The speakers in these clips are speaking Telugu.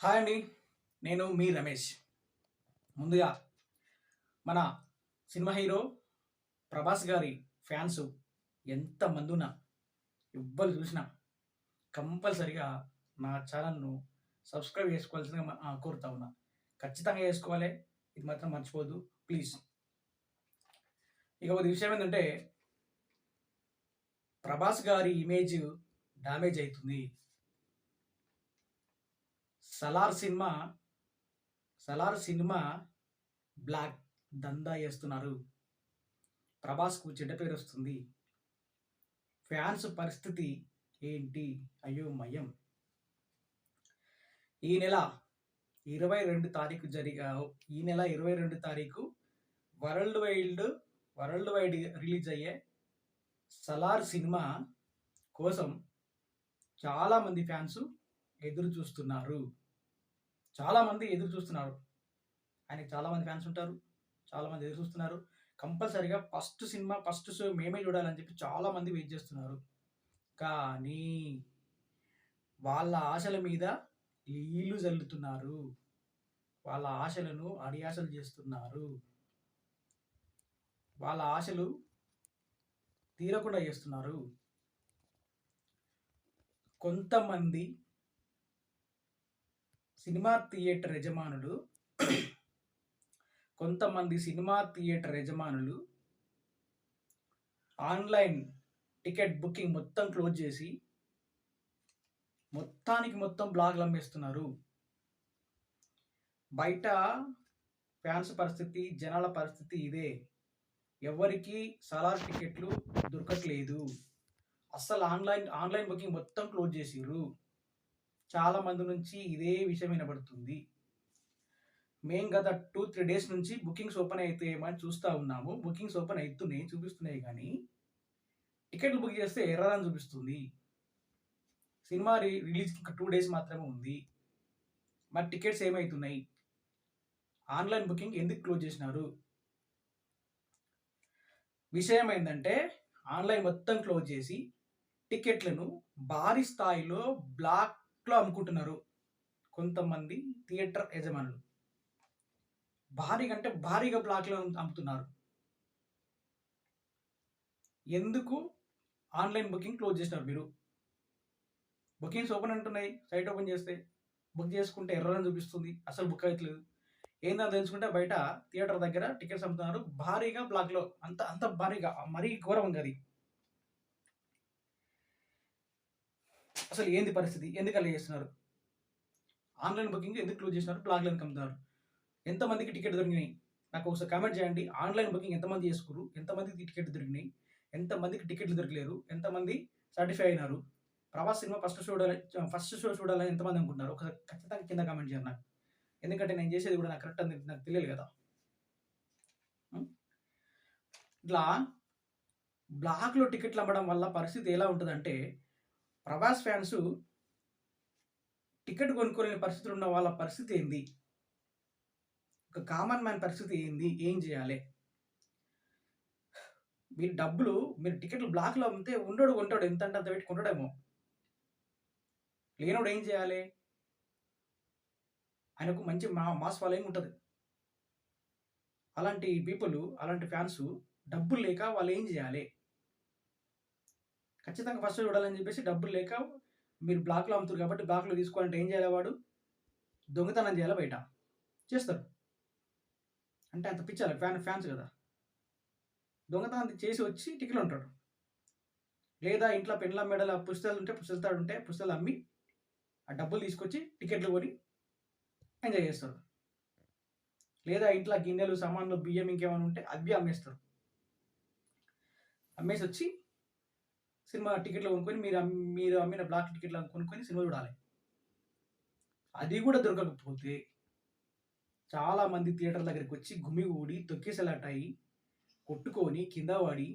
హాయ్ అండి. నేను మీ రమేష్. ముందుగా మన సినిమా హీరో ప్రభాస్ గారి ఫ్యాన్స్ ఎంతమంది ఉన్నా ఎవ్వరు చూసినా కంపల్సరిగా నా ఛానల్ను సబ్స్క్రైబ్ చేసుకోవాల్సిందిగా కోరుతా ఉన్నా. ఖచ్చితంగా చేసుకోవాలి. ఇది మాత్రం మర్చిపోదు ప్లీజ్. ఇక ఒక విషయం ఏంటంటే ప్రభాస్ గారి ఇమేజ్ డ్యామేజ్ అవుతుంది. Salaar cinema Salaar cinema black దందా చేస్తున్నారు ప్రభాస్కు చెడ్డ పేరు వస్తుంది. ఫ్యాన్స్ పరిస్థితి ఏంటి? అయోమయం. ఈ నెల ఇరవై రెండు తారీఖు జరిగా ఈ నెల ఇరవై రెండు తారీఖు world wild world wide release అయ్యే సలార్ సినిమా కోసం చాలామంది ఫ్యాన్స్ ఎదురు చూస్తున్నారు చాలామంది ఎదురు చూస్తున్నారు. ఆయనకి చాలామంది ఫ్యాన్స్ ఉంటారు. చాలామంది ఎదురు చూస్తున్నారు. కంపల్సరీగా ఫస్ట్ సినిమా ఫస్ట్ షో మేమే చూడాలని చెప్పి చాలామంది వెయిట్ చేస్తున్నారు. కానీ వాళ్ళ ఆశల మీద నీళ్ళు జల్లుతున్నారు. వాళ్ళ ఆశలను అడియాసలు చేస్తున్నారు. వాళ్ళ ఆశలు తీరకుండా చేస్తున్నారు. కొంతమంది సినిమా థియేటర్ యజమానులు కొంతమంది సినిమా థియేటర్ యజమానులు ఆన్లైన్ టికెట్ బుకింగ్ మొత్తం క్లోజ్ చేసి మొత్తానికి మొత్తం బ్లాగ్లు అమ్మేస్తున్నారు. బయట ఫ్యాన్స్ పరిస్థితి జనాల పరిస్థితి ఇదే. ఎవరికి సలార్ టికెట్లు దొరకట్లేదు. అస్సలు ఆన్లైన్ ఆన్లైన్ బుకింగ్ మొత్తం క్లోజ్ చేసిర్రు. చాలా మంది నుంచి ఇదే విషయం వినబడుతుంది. మేము గత టూ త్రీ డేస్ నుంచి బుకింగ్స్ ఓపెన్ అవుతాయేమని అని చూస్తూ ఉన్నాము. బుకింగ్స్ ఓపెన్ అవుతున్నాయి చూపిస్తున్నాయి కానీ టికెట్లు బుక్ చేస్తే ఎర్ర అని చూపిస్తుంది. సినిమా రి రిలీజ్కి ఇంకా టూ డేస్ మాత్రమే ఉంది. మరి టికెట్స్ ఏమవుతున్నాయి ఆన్లైన్ బుకింగ్ ఎందుకు క్లోజ్ చేసినారు? విషయం ఏంటంటే ఆన్లైన్ మొత్తం క్లోజ్ చేసి టికెట్లను భారీ స్థాయిలో బ్లాక్ లో అమ్ముకుంటున్నారు? కొంతమంది థియేటర్ యజమానులు. భారీగా అంటే భారీగా బ్లాక్లో అమ్ముతున్నారు. ఎందుకు? ఆన్లైన్ బుకింగ్ క్లోజ్ చేసినారు మీరు. బుకింగ్స్ ఓపెన్ అంటున్నాయి సైట్ ఓపెన్ చేస్తే బుక్ చేసుకుంటే ఎర్రని చూపిస్తుంది అసలు బుక్ అవుతలేదు ఏందని తెలుసుకుంటే బయట థియేటర్ దగ్గర టికెట్స్ అమ్ముతున్నారు భారీగా బ్లాక్లో అంత అంత భారీగా మరీ ఘోరం అది. అసలు ఏంది పరిస్థితి? ఎందుకు అలా చేస్తున్నారు? ఆన్లైన్ బుకింగ్ ఎందుకు క్లోజ్ చేసినారు బ్లాగ్లో కమ్ముతున్నారు. ఎంతమందికి టికెట్ దొరికినాయి? నాకు ఒకసారి కామెంట్ చేయండి. ఆన్లైన్ బుకింగ్ ఎంతమంది చేసుకురు ఎంతమందికి టికెట్ దొరికినాయి? ఎంతమందికి టికెట్లు దొరకలేరు ఎంతమంది సర్టిఫై అయినారు? ప్రభాస్ సినిమా ఫస్ట్ చూడాలి ఫస్ట్ షో చూడాలని ఎంతమంది అనుకుంటున్నారు? ఒకసారి ఖచ్చితంగా కింద కామెంట్ చేయండి నాకు. ఎందుకంటే నేను చేసేది కూడా నాకు కరెక్ట్ అని నాకు తెలియదు కదా. ఇట్లా బ్లాక్లో టికెట్లు అమ్మడం వల్ల పరిస్థితి ఎలా ఉంటుందంటే ప్రభాస్ ఫ్యాన్స్ టికెట్ కొనుక్కోలేని పరిస్థితులు ఉన్న వాళ్ళ పరిస్థితి ఏంది? ఒక కామన్ మ్యాన్ పరిస్థితి ఏంది? ఏం చేయాలి? మీరు డబ్బులు మీరు టికెట్లు బ్లాక్లో అమ్మితే ఉండడు కొంటాడు ఎంత అంటే అంత పెట్టి కొంటాడేమో లేనోడు ఏం చేయాలి? ఆయనకు మంచి మా మాస్ ఫాలోయింగ్ ఉంటుంది. అలాంటి పీపుల్ అలాంటి ఫ్యాన్స్ డబ్బులు లేక వాళ్ళు ఏం చేయాలి? ఖచ్చితంగా ఫస్ట్ చూడాలని చెప్పేసి డబ్బులు లేక మీరు బ్లాక్లో అమ్ముతారు కాబట్టి బ్లాక్లో తీసుకోవాలంటే ఏం చేయాలి వాడు? దొంగతనం చేయాలి బయట? చేస్తారు. అంటే అంత పిచ్చాలి ఫ్యాన్ ఫ్యాన్స్ కదా. దొంగతనం చేసి వచ్చి టికెట్లు ఉంటాడు. లేదా ఇంట్లో పెండ్ల మెడల పుస్తకాలు ఉంటే పుస్తకాలు ఉంటే పుస్తకాలు అమ్మి ఆ డబ్బులు తీసుకొచ్చి టికెట్లు కొని ఎంజాయ్ చేస్తారు లేదా ఇంట్లో గిన్నెలు సామాన్లు బియ్యం ఇంకేమైనా ఉంటే అవి అమ్మేస్తారు అమ్మేసి వచ్చి సినిమా టికెట్లు కొనుక్కొని మీరు మీరు అమ్మిన బ్లాక్ టికెట్లు కొనుక్కొని సినిమా చూడాలి. అది కూడా దొరకకపోతే చాలా మంది థియేటర్ దగ్గరికి వచ్చి గుమిగూడి తొక్కేసలాటాయి కొట్టుకొని కింద పడి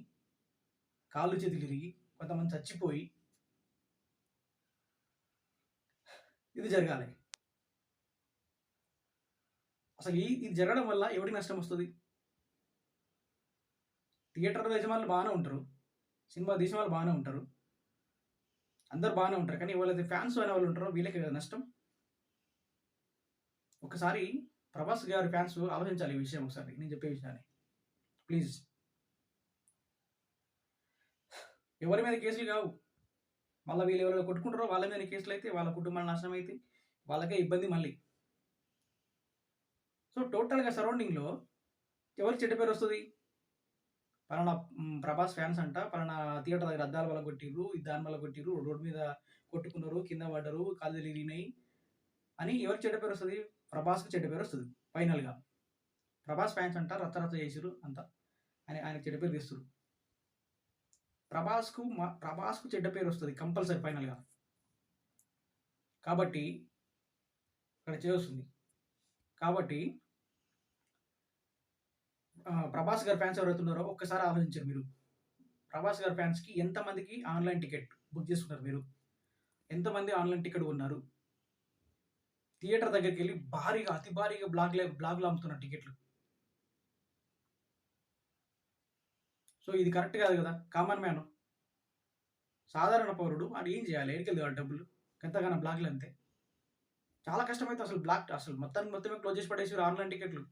కాళ్ళు చేతులు ఇరిగి కొంతమంది చచ్చిపోయి ఇది జరగాలి. అసలు ఈ ఇది జరగడం వల్ల ఎవరికి నష్టం వస్తుంది? థియేటర్ యజమానులు బాగానే ఉంటారు. సినిమా తీసిన వాళ్ళు బాగానే ఉంటారు. అందరు బాగానే ఉంటారు. కానీ వాళ్ళది ఫ్యాన్స్ అనే వాళ్ళు ఉంటారో. వీళ్ళకి కదా నష్టం. ఒకసారి ప్రభాస్ గారి ఫ్యాన్స్ ఆలోచించాలి ఈ విషయం ఒకసారి. నేను చెప్పే విషయాన్ని. ప్లీజ్. ఎవరి మీద కేసులు కావు. మళ్ళీ వీళ్ళు ఎవరైనా కొట్టుకుంటారో వాళ్ళ మీద కేసులు అయితే వాళ్ళ కుటుంబాల నాశనం అయితే వాళ్ళకే ఇబ్బంది మళ్ళీ. సో టోటల్గా సరౌండింగ్లో ఎవరికి చెడ్డ పేరు వస్తుంది? పలానా ప్రభాస్ ఫ్యాన్స్ అంట పలానా థియేటర్ దగ్గర అద్దాల వల్ల కొట్టిర్రు దాని వల్ల కొట్టిర్రు రోడ్డు మీద కొట్టుకున్నారు కింద పడ్డరు కాళ్ళు తిరిగినాయి అని ఎవరికి చెడ్డ పేరు వస్తుంది? ప్రభాస్కి చెడ్డ పేరు వస్తుంది ఫైనల్గా. ప్రభాస్ ఫ్యాన్స్ అంట రత్తరత్త చేసిరు అంత అని ఆయన చెడ్డ పేరు తీస్తారు ప్రభాస్కు మా ప్రభాస్కు చెడ్డ పేరు వస్తుంది కంపల్సరీ ఫైనల్గా. కాబట్టి ఇక్కడ చేస్తుంది. కాబట్టి ప్రభాస్ గారి ఫ్యాన్స్ ఎవరైతే ఉన్నారో ఒక్కసారి ఆలోచించారు మీరు. ప్రభాస్ గారి ఫ్యాన్స్కి ఎంతమందికి ఆన్లైన్ టికెట్ బుక్ చేసుకున్నారు మీరు? ఎంతమంది ఆన్లైన్ టికెట్ ఉన్నారు థియేటర్ దగ్గరికి వెళ్ళి భారీగా అతి భారీగా బ్లాగ్లే బ్లాగ్లు అమ్ముతున్నారు టికెట్లు. సో ఇది కరెక్ట్ కాదు కదా? Common man. సాధారణ పౌరుడు వాడు ఏం చేయాలి? ఎక్కడికి వెళ్ళి డబ్బులు? ఎంతగానో బ్లాగ్లు అంతే. చాలా కష్టమైతే అసలు బ్లాక్ అసలు మొత్తానికి మొత్తమే క్లోజ్ చేసి పడేసి ఆన్లైన్ టికెట్లు.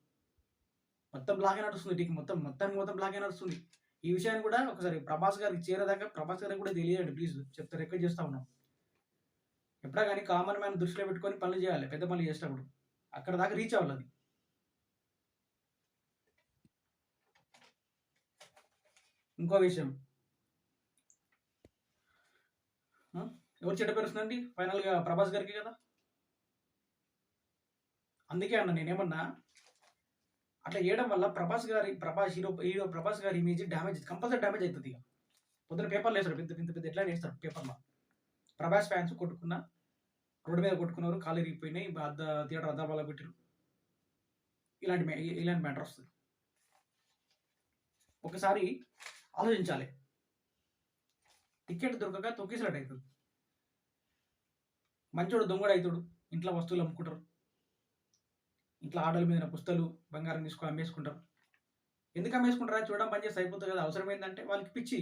మొత్తం బ్లాగే నడుస్తుంది. టికెట్ మొత్తం మొత్తానికి మొత్తం బ్లాగే నడుస్తుంది. ఈ విషయాన్ని కూడా ఒకసారి ప్రభాస్ గారికి చేరేదాకా ప్రభాస్ గారికి కూడా తెలియదు ప్లీజ్ చెప్తా రిక్వెస్ట్ చేస్తా ఉన్నాం. ఎప్పుడా కానీ కామన్ మ్యాన్ దృష్టిలో పెట్టుకొని పనులు చేయాలి పెద్ద పనులు చేసేటప్పుడు. అక్కడ దాకా రీచ్ అవ్వాలి అది. ఇంకో విషయం. ఎవరు చెడ్డ పేరు వస్తుందండి? ఫైనల్గా ప్రభాస్ గారికి కదా? అందుకే అన్న నేనేమన్నా అట్లా వేయడం వల్ల ప్రభాస్ గారి ప్రభాస్ హీరో హీరో ప్రభాస్ గారి ఇమేజ్ డ్యామేజ్ కంపల్సరీ డ్యామేజ్ అవుతుంది ఇక పొద్దున పేపర్లు వేస్తాడు పెద్ద పెద్ద పెద్ద ఎట్లా వేస్తాడు పేపర్లో ప్రభాస్ ఫ్యాన్స్ కొట్టుకున్న రోడ్డు మీద కొట్టుకున్నారు కాలు ఇరిగిపోయినాయి అద్ద థియేటర్ అద్దా వల్ల ఇలాంటి ఇలాంటి మ్యాటర్ వస్తుంది. ఒకసారి ఆలోచించాలి. టికెట్ దొరకక తొక్కేసినట్టు అవుతుంది మంచోడు దొంగడు అవుతాడు ఇంట్లో వస్తువులు అమ్ముకుంటారు. ఇంట్లో ఆటల మీద పుస్తలు బంగారం తీసుకొని అమ్మేసుకుంటారు ఎందుకు అమ్మేసుకుంటారా? చూడడం పని అయిపోతుంది కదా. అవసరం ఏంటంటే వాళ్ళకి పిచ్చి.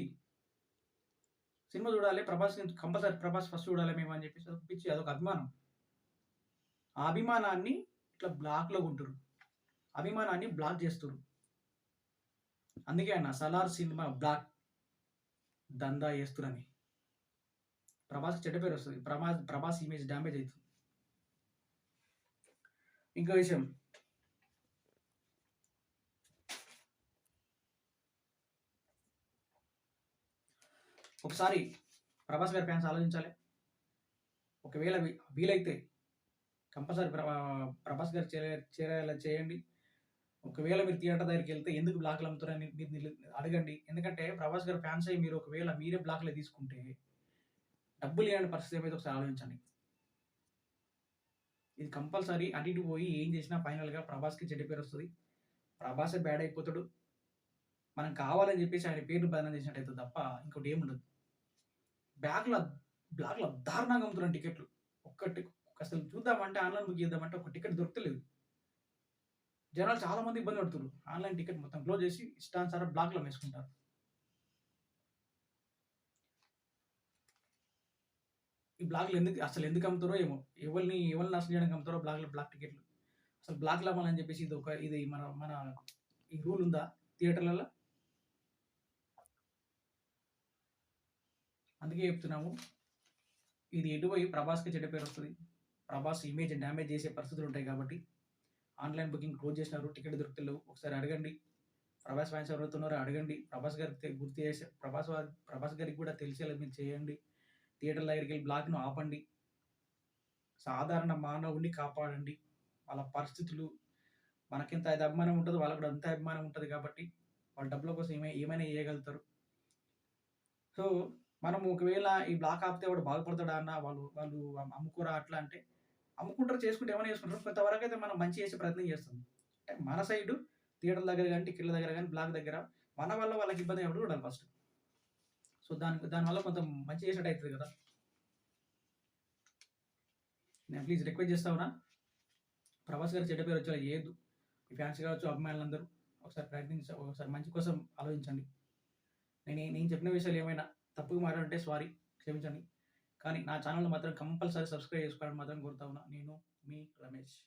సినిమా చూడాలి. ప్రభాస్ కంపల్సరీ ప్రభాస్ ఫస్ట్ చూడాలి మేము అని చెప్పేసి అదొక పిచ్చి అదొక అభిమానం. ఆ అభిమానాన్ని ఇట్లా బ్లాక్లో ఉంటారు అభిమానాన్ని బ్లాక్ చేస్తారు అందుకే అన్న సలార్ సినిమా బ్లాక్ దందా చేస్తురని. ప్రభాస్ చెడ్డ పేరు వస్తుంది. ప్రభాస్ ప్రభాస్ ఇమేజ్ డ్యామేజ్ అవుతుంది ఇంకో విషయం. ఒకసారి ప్రభాస్ గారి ఫ్యాన్స్ ఆలోచించాలి. ఒకవేళ వీలైతే కంపల్సరీ ప్రభాస్ గారు చేరే చేరేలా చేయండి. ఒకవేళ మీరు థియేటర్ దగ్గరికి వెళ్తే ఎందుకు బ్లాక్లు అమ్ముతారని మీరు అడగండి. ఎందుకంటే ప్రభాస్ గారి ఫ్యాన్స్ అయ్యి మీరు ఒకవేళ మీరే బ్లాక్లో తీసుకుంటే డబ్బులు ఇవ్వని పరిస్థితి ఏమైతే ఒకసారి ఆలోచించండి. ఇది కంపల్సరీ. అటు ఇటు పోయి ఏం చేసినా ఫైనల్గా ప్రభాస్కి చెడ్డ పేరు వస్తుంది. ప్రభాసే బ్యాడ్ అయిపోతాడు. మనం కావాలని చెప్పేసి ఆయన పేరు బదనం చేసినట్టు తప్ప ఇంకోటి ఏముండదు బ్యాగ్లో బ్లాక్లో దారుణంగా అమ్ముతున్నాను టికెట్లు. ఒక్కటి అసలు చూద్దామంటే ఆన్లైన్ బుక్ చేద్దామంటే ఒక టికెట్ దొరకలేదు. జనాలు చాలామంది ఇబ్బంది పడుతున్నారు. ఆన్లైన్ టికెట్ మొత్తం క్లోజ్ చేసి ఇష్టానుసారం బ్లాక్లో వేసుకుంటారు. ఈ బ్లాక్లు ఎందుకు అసలు ఎందుకు అమ్ముతారో ఏమో. ఎవరిని ఎవరిని నష్టం చేయడానికి అమ్ముతారో బ్లాక్లు బ్లాక్ టికెట్లు. అసలు బ్లాక్లో అమ్మాలని చెప్పేసి ఇది ఒక ఇది మన మన ఈ రూల్ ఉందా థియేటర్లలో? అందుకే చెప్తున్నాము. ఇది ఎటుపోయి ప్రభాస్కి చెడ్డ పేరు వస్తుంది. ప్రభాస్ ఇమేజ్ డ్యామేజ్ చేసే పరిస్థితులు ఉంటాయి కాబట్టి ఆన్లైన్ బుకింగ్ క్లోజ్ చేసినారు టికెట్ దొరుకుతలేవు ఒకసారి అడగండి. ప్రభాస్ ఫ్యాన్స్ ఎవరుతున్నారో అడగండి. ప్రభాస్ గారికి గుర్తు చేసే ప్రభాస్ వారి ప్రభాస్ గారికి కూడా తెలిసేలా మీరు చేయండి. థియేటర్ దగ్గరికి వెళ్ళి బ్లాక్ను ఆపండి. సాధారణ మానవుడిని కాపాడండి. వాళ్ళ పరిస్థితులు మనకింత అది అభిమానం ఉంటుంది వాళ్ళకు కూడా అంత అభిమానం ఉంటుంది కాబట్టి వాళ్ళ డబ్బుల కోసం ఏమై ఏమైనా చేయగలుగుతారు. సో మనం ఒకవేళ ఈ బ్లాక్ ఆపితే వాడు బాగుపడతాడా అన్న వాళ్ళు వాళ్ళు అమ్ముకురా అమ్ముకోరా అట్లా అంటే అమ్ముకుంటారు చేసుకుంటే ఏమైనా చేసుకుంటారు. కొంతవరకు అయితే మనం మంచి చేసే ప్రయత్నం చేస్తాం. అంటే మన సైడ్ థియేటర్ దగ్గర కానీ టికెట్ల దగ్గర కానీ బ్లాక్ దగ్గర మన వల్ల వాళ్ళకి ఇబ్బంది అయినప్పుడు చూడాలి ఫస్ట్. సో దాని దానివల్ల కొంత మంచి చేసేట అవుతుంది కదా. నేను ప్లీజ్ రిక్వెస్ట్ చేస్తావునా ప్రభాస్ గారు చెడ్డ పేరు వచ్చేలా చేయొద్దు. మీ ఫ్యాన్స్ కావచ్చు అభిమానులందరూ ఒకసారి ప్రయత్నించ ఒకసారి మంచి కోసం ఆలోచించండి. నేను నేను చెప్పిన విషయాలు ఏమైనా తప్పుగా మాట్లాడంటే సారీ క్షమించండి. కానీ నా ఛానల్ మాత్రం కంపల్సరీ సబ్స్క్రైబ్ చేసుకోవాలని మాత్రం కోరుతా ఉన్నా. నేను మీ రమేష్.